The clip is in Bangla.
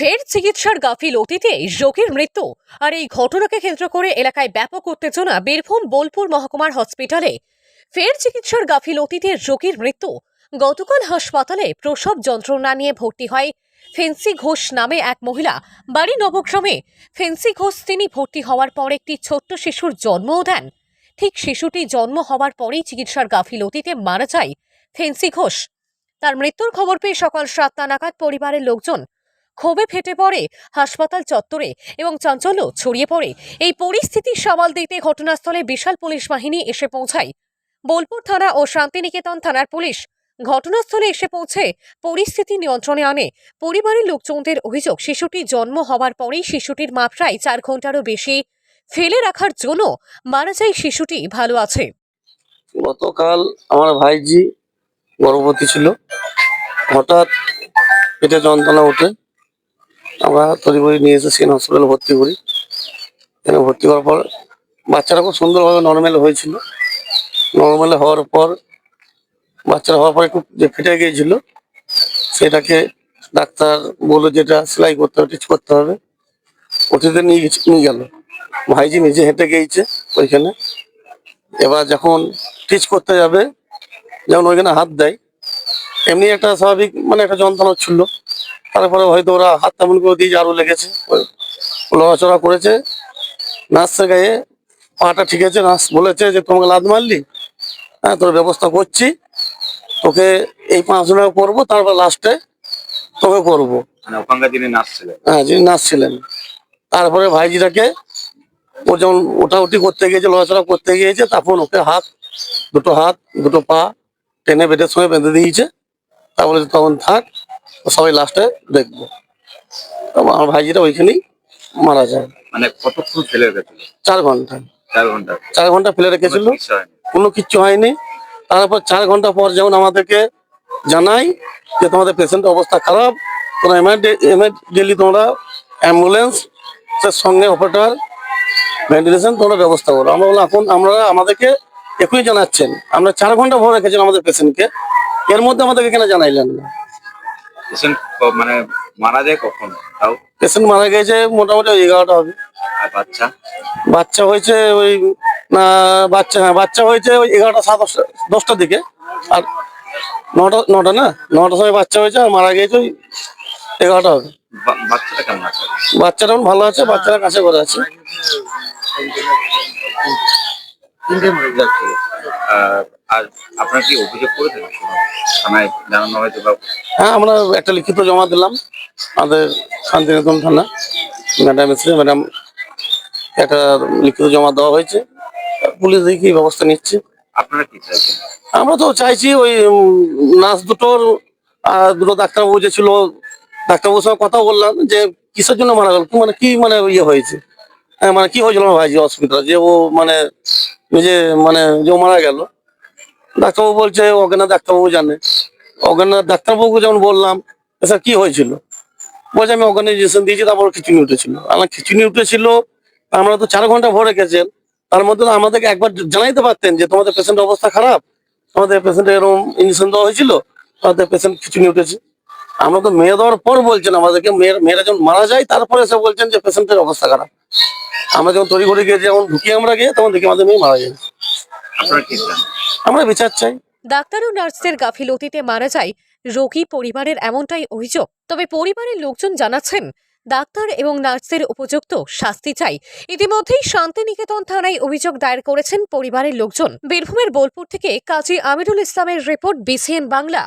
ফের চিকিৎসার গাফিল অতীতে রোগীর মৃত্যু। আর এই ঘটনাকে কেন্দ্র করে এলাকায় ব্যাপক উত্তেজনা। বীরভূম, বোলপুর মহকুমার হসপিটালে ফের চিকিৎসার গাফিল অতীতে রোগীর মৃত্যু। গতকাল হাসপাতালে প্রসব যন্ত্রণা নিয়ে ভর্তি হয় ফেন্সি ঘোষ নামে এক মহিলা। বাড়ি নবগ্রামে ফেন্সি ঘোষ তিনি ভর্তি হওয়ার পর একটি ছোট্ট শিশুর জন্মও দেন। ঠিক শিশুটি জন্ম হওয়ার পরেই চিকিৎসার গাফিলতিতে মারা যায় ফেন্সি ঘোষ। তার মৃত্যুর খবর পেয়ে সকাল সাতটা নাগাদ পরিবারের লোকজন ক্ষোভে ফেটে পড়ে, হাসপাতাল চত্বরে এবং চাঞ্চল্য ছড়িয়ে পড়ে। এই পরিস্থিতি সামাল দিতে ঘটনাস্থলে বিশাল পুলিশ বাহিনী এসে পৌঁছায়। বোলপুর থানা ও শান্তিনিকেতন থানার পুলিশ ঘটনাস্থলে এসে পৌঁছে পরিস্থিতি নিয়ন্ত্রণে আনে। পরিবারের লোকজনদের অভিযোগ, শিশুটি জন্ম হওয়ার পরেই শিশুটির মা প্রায় চার ঘন্টারও বেশি ফেলে রাখার জন্য মারা যায় শিশুটি। ভালো আছে। গতকাল আমার ভাইজি গর্ভবতী ছিল। হঠাৎ পেটে যন্ত্রণা উঠে আমরা তড়িঘড়ি নিয়ে এসে সেন হসপিটালে ভর্তি করি। এখানে ভর্তি করার পর বাচ্চারা খুব সুন্দরভাবে নর্মাল হয়েছিল। নর্মাল হওয়ার পর, বাচ্চারা হওয়ার পর একটু যে ফেটে গিয়েছিল, সেটাকে ডাক্তার বলল যেটা সেলাই করতে হবে টিচ করতে হবে। ওটিতে নিয়ে নিয়ে গেল। ভাইজি নিজে হেঁটে গিয়েছে ওইখানে। এবার যখন টিচ করতে যাবে যেমন ওইখানে হাত দেয় এমনি একটা স্বাভাবিক মানে একটা যন্ত্রণা ছিল। তারপরে হয়তো ওরা হাত তেমন করে দিয়ে আরও লেগেছে। লড়াচড়া করেছে। নার্সের গায়ে পাটা ঠিক আছে নার্স বলেছে যে তোমাকে লাদ মারলি? হ্যাঁ তোর ব্যবস্থা করছি। তোকে এই পাঁচ জনে করব তারপর লাস্টে তোকে করব। মানে হ্যাঁ যিনি নার্স ছিলেন। তারপরে ভাইজিটাকে ও যেমন ওঠাউটি করতে গিয়েছে লড়াচড়া করতে গিয়েছে তখন ওকে হাত দুটো হাত দুটো পা টেনে বেডের সঙ্গে বেঁধে দিয়েছে। তারপরে তখন থাক সবাই লাস্টে দেখব। আমার ভাইজিটা ওইখানেই মারা যায়। মানে কতক্ষণ ফেলে রেখেছিল? চার ঘণ্টা। চার ঘণ্টা। চার ঘণ্টা ফেলে রেখেছিল। কোনো। কিচ্ছু হয়নি? তারপর চার ঘণ্টা পর যেমন আমাদেরকে জানাই যে তোমাদের পেশেন্টের অবস্থা খারাপ। তোমরা ইমিডিয়েটলি তোমরা অ্যাম্বুলেন্স সঙ্গে অপারেটর ভেন্টিলেশন তোমরা ব্যবস্থা করো। আমরা বললাম এখন আমরা আমাদেরকে এখনই জানাচ্ছেন আমরা চার ঘণ্টা ভরে রেখেছেন আমাদের পেশেন্টকে। এর মধ্যে আমাদেরকে কেন জানাইলেন না? ক- মানে মারা যায় কখন? তাও? পেশেন্ট মারা গেছে মোটামুটি এগারোটা হবে। আর বাচ্চা? বাচ্চা হয়েছে ওই না বাচ্চা হ্যাঁ বাচ্চা হয়েছে ওই এগারোটা সাত দশটা দশটার দিকে। আর নটা নটা না? নটার সময় বাচ্চা হয়েছে আর মারা গিয়েছে ওই এগারোটা হবে। বা- বাচ্চাটা কেমন আছে? বাচ্চাটা ভালো আছে বাচ্চারা কাছে করে আছে। আহ, আর আপনার কি অভিযোগ করেছেন? থানায় জানানো হয়তো বা হ্যাঁ আমরা একটা লিখিত জমা দিলাম আমাদের শান্তিনিকেতন থানা। ম্যাডাম এসে ম্যাডাম একটা লিখিত জমা দেওয়া হয়েছে। পুলিশ দেখি ব্যবস্থা নিচ্ছে। আপনারা কি চাইছেন? আমরা তো চাইছি ওই নার্স দুটোর আর দুটো ডাক্তারবাবু যে ছিল ডাক্তারবাবুর সঙ্গে কথা বললাম যে কিসের জন্য মারা গেল? মানে কি মানে ইয়ে হয়েছে? হ্যাঁ মানে কি হয়েছিল আমার ভাইজি অসুবিধা যে ও মানে নিজে মানে যে মারা গেল, ডাক্তারবাবু বলছে অজ্ঞানা ডাক্তারবাবু জানে। অজ্ঞানা ডাক্তারবাবুকে যেমন বললাম স্যার কি হয়েছিল? বলছে, আমি অর্গানাইজেশন দিয়েছি, তারপর খিচুনি উঠেছিল। আমার খিচুনি উঠেছিল আমরা তো চার ঘণ্টা ভরে গেছেন। তার মধ্যে আমাদেরকে একবার জানাইতে পারতেন যে তোমাদের পেশেন্টের অবস্থা খারাপ। আমাদের পেশেন্টের এরকম ইঞ্জেকশন দেওয়া হয়েছিল আমাদের পেশেন্ট খিচুনি উঠেছে। আমরা তো মেয়ে দেওয়ার পর বলছেন আমাদেরকে, মেয়ের মেয়েরা যখন মারা যায়, তারপরে এসে বলছেন যে পেশেন্টের অবস্থা খারাপ। আমরা যখন তড়ি ঘড়ি গিয়ে যখন ঢুকি আমরা গিয়ে তখন দেখি আমাদের মেয়ে মারা যায় আপনারা কি চান? আমরা বিচার চাই। ডাক্তার ও নার্সদের গাফিলতিতে মারা যায় রোগী পরিবারের এমনটাই অভিযোগ। তবে পরিবারের লোকজন জানাচ্ছেন ডাক্তার এবং নার্সদের উপযুক্ত শাস্তি চাই। ইতিমধ্যেই শান্তিনিকেতন থানায় অভিযোগ দায়ের করেছেন পরিবারের লোকজন। বীরভূমের বোলপুর থেকে কাজী আমিরুল ইসলামের রিপোর্ট বিসিএন বাংলা।